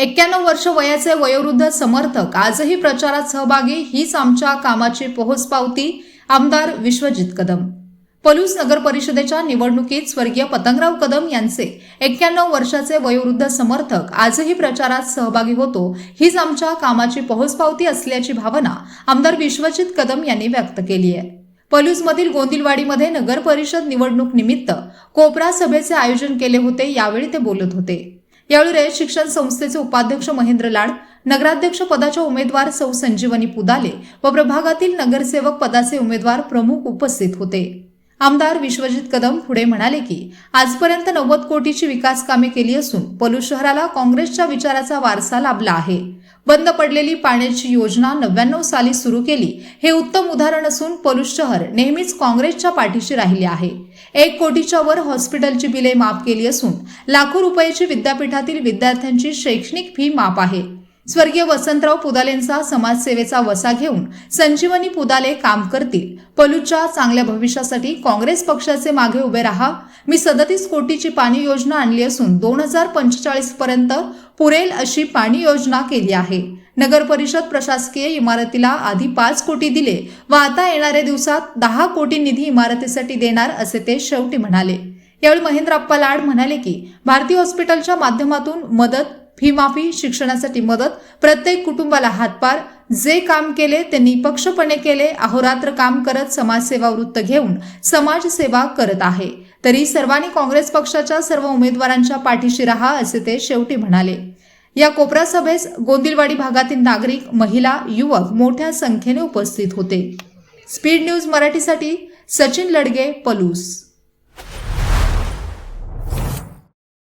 एक्क्याण्णव वर्ष वयाचे वयोवृद्ध समर्थक आजही प्रचारात सहभागी हीच आमच्या कामाची पोहोचपावती आमदार विश्वजित कदम. पलूस नगर परिषदेच्या निवडणुकीत स्वर्गीय पतंगराव कदम यांचे एक्क्याण्णव वर्षाचे वयोवृद्ध समर्थक आजही प्रचारात सहभागी होतो हीच आमच्या कामाची पोहोचपावती असल्याची भावना आमदार विश्वजित कदम यांनी व्यक्त केली आहे. पलूसमधील गोंदिलवाडीमध्ये नगर परिषद निवडणूक निमित्त कोपरा सभेचे आयोजन केले होते यावेळी ते बोलत होते. यावेळी रयत शिक्षण संस्थेचे उपाध्यक्ष महेंद्र लाड नगराध्यक्ष पदाच्या उमेदवार सौ संजीवनी पुदाले व प्रभागातील नगरसेवक पदाचे उमेदवार प्रमुख उपस्थित होते. आमदार विश्वजित कदम पुढे म्हणाले की आजपर्यंत नव्वद कोटीची विकास कामे केली असून पलू शहराला काँग्रेसच्या विचाराचा वारसा लाभला आहे. बंद पडलेली पाण्याची योजना नव्याण्णव साली सुरू केली हे उत्तम उदाहरण असून पलू शहर नेहमीच काँग्रेसच्या पाठीशी राहिले आहे. एक कोटीच्या वर हॉस्पिटलची बिले माफ केली असून लाखो रुपयाची विद्यापीठातील विद्यार्थ्यांची शैक्षणिक फी माफ आहे. स्वर्गीय वसंतराव पुदालेंचा समाजसेवेचा वसा घेऊन संजीवनी पुदाले काम करतील. पलूच्या चांगल्या भविष्यासाठी काँग्रेस पक्षाचे मागे उभे राहा. मी सदतीस कोटीची पाणी योजना आणली असून दोन हजार पंचेचाळीस पर्यंत पुरेल अशी पाणी योजना केली आहे. नगर परिषद प्रशासकीय इमारतीला आधी पाच कोटी दिले व आता येणाऱ्या दिवसात दहा कोटी निधी इमारतीसाठी देणार असे ते शेवटी म्हणाले. यावेळी महेंद्र अप्पा लाड म्हणाले की भारती हॉस्पिटलच्या माध्यमातून मदत फी माफी शिक्षणासाठी मदत प्रत्येक कुटुंबाला हातभार. जे काम केले ते निपक्षपणे केले अहोरात्र काम करत समाजसेवा वृत्त घेऊन समाजसेवा करत आहे. तरी सर्वांनी काँग्रेस पक्षाच्या सर्व उमेदवारांच्या पाठीशी राहा असे ते शेवटी म्हणाले. या कोपरा सभेस गोंदिलवाडी भागातील नागरिक महिला युवक मोठ्या संख्येने उपस्थित होते. स्पीड न्यूज मराठीसाठी सचिन लडगे पलूस.